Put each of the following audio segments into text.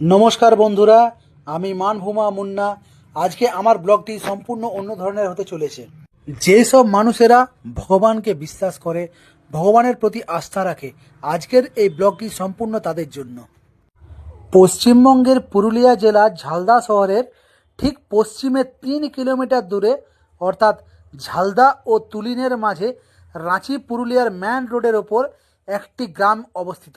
নমস্কার বন্ধুরা, আমি মানভূমা মুন্না। আজকে আমার ব্লগটি সম্পূর্ণ অন্য ধরনের হতে চলেছে। যেসব মানুষেরা ভগবানকে বিশ্বাস করে, ভগবানের প্রতি আস্থা রাখে, আজকের এই ব্লগটি সম্পূর্ণ তাদের জন্য। পশ্চিমবঙ্গের পুরুলিয়া জেলার ঝালদা শহরের ঠিক পশ্চিমে তিন কিলোমিটার দূরে, অর্থাৎ ঝালদা ও তুলিনের মাঝে রাঁচি পুরুলিয়ার ম্যান রোডের ওপর একটি গ্রাম অবস্থিত।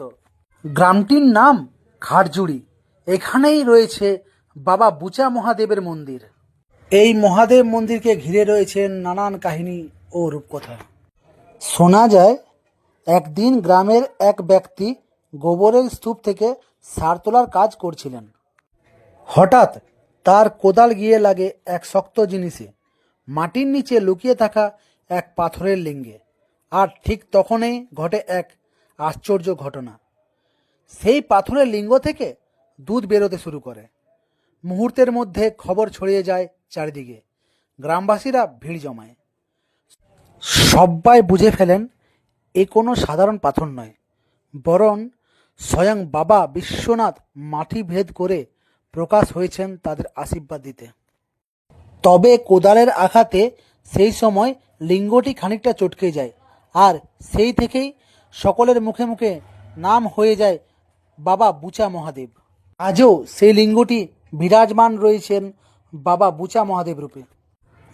গ্রামটির নাম ঘাটজুড়ি এখানেই রয়েছে বাবা বুচা মহাদেবের মন্দির। এই মহাদেব মন্দিরকে ঘিরে রয়েছে নানান কাহিনী ও রূপকথা। শোনা যায়, একদিন গ্রামের এক ব্যক্তি গোবরের স্তূপ থেকে সার তোলার কাজ করছিলেন। হঠাৎ তার কোদাল গিয়ে লাগে এক শক্ত জিনিসে। মাটির নিচে লুকিয়ে থাকা এক পাথরের লিঙ্গে। আর ঠিক তখনই ঘটে এক আশ্চর্য ঘটনা। সেই পাথরের লিঙ্গ থেকে দুধ বেরোতে শুরু করে। মুহূর্তের মধ্যে খবর ছড়িয়ে যায় চারিদিকে। গ্রামবাসীরা ভিড় জমায়। সবাই বুঝে ফেলেন, এ কোনো সাধারণ পাথর নয়। বরং স্বয়ং বাবা বিশ্বনাথ মাটি ভেদ করে প্রকাশ হয়েছেন তাদের আশীর্বাদ দিতে। তবে কোদালের আঘাতে সেই সময় লিঙ্গটি খানিকটা চটকে যায় আর সেই থেকেই সকলের মুখে মুখে নাম হয়ে যায় বাবা বুচা মহাদেব। আজও সেই লিঙ্গটি বিরাজমান রয়েছেন বাবা বুচা মহাদেব রূপে।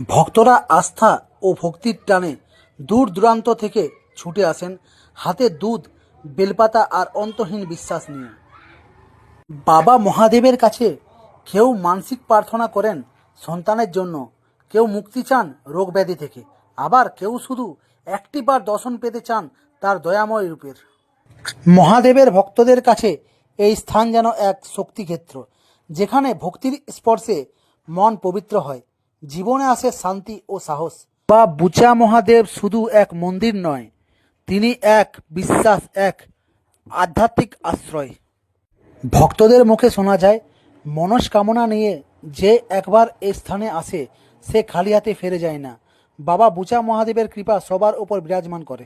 ভক্তরা আস্থা ও ভক্তির টানে দূর দূরান্ত থেকে ছুটে আসেন, হাতে দুধ, বেলপাতা আর অন্তহীন বিশ্বাস নিয়ে। বাবা মহাদেবের কাছে কেউ মানসিক প্রার্থনা করেন সন্তানের জন্য, কেউ মুক্তি চান রোগ ব্যাধি থেকে, আবার কেউ শুধু একটিবার দর্শন পেতে চান তার দয়াময় রূপের। মহাদেবের ভক্তদের কাছে এই স্থান যেন এক শক্তিক্ষেত্র, যেখানে ভক্তির স্পর্শে মন পবিত্র হয়। জীবনে আসে শান্তি ও সাহস। বা বুচা মহাদেব শুধু এক মন্দির নয়, তিনি এক বিশ্বাস, এক আধ্যাত্মিক আশ্রয়। ভক্তদের মুখে শোনা যায়, মনস্কামনা নিয়ে যে একবার এই স্থানে আসে, সে খালি হাতে ফিরে যায় না। বাবা বুচা মহাদেবের কৃপা সবার ওপর বিরাজমান করে।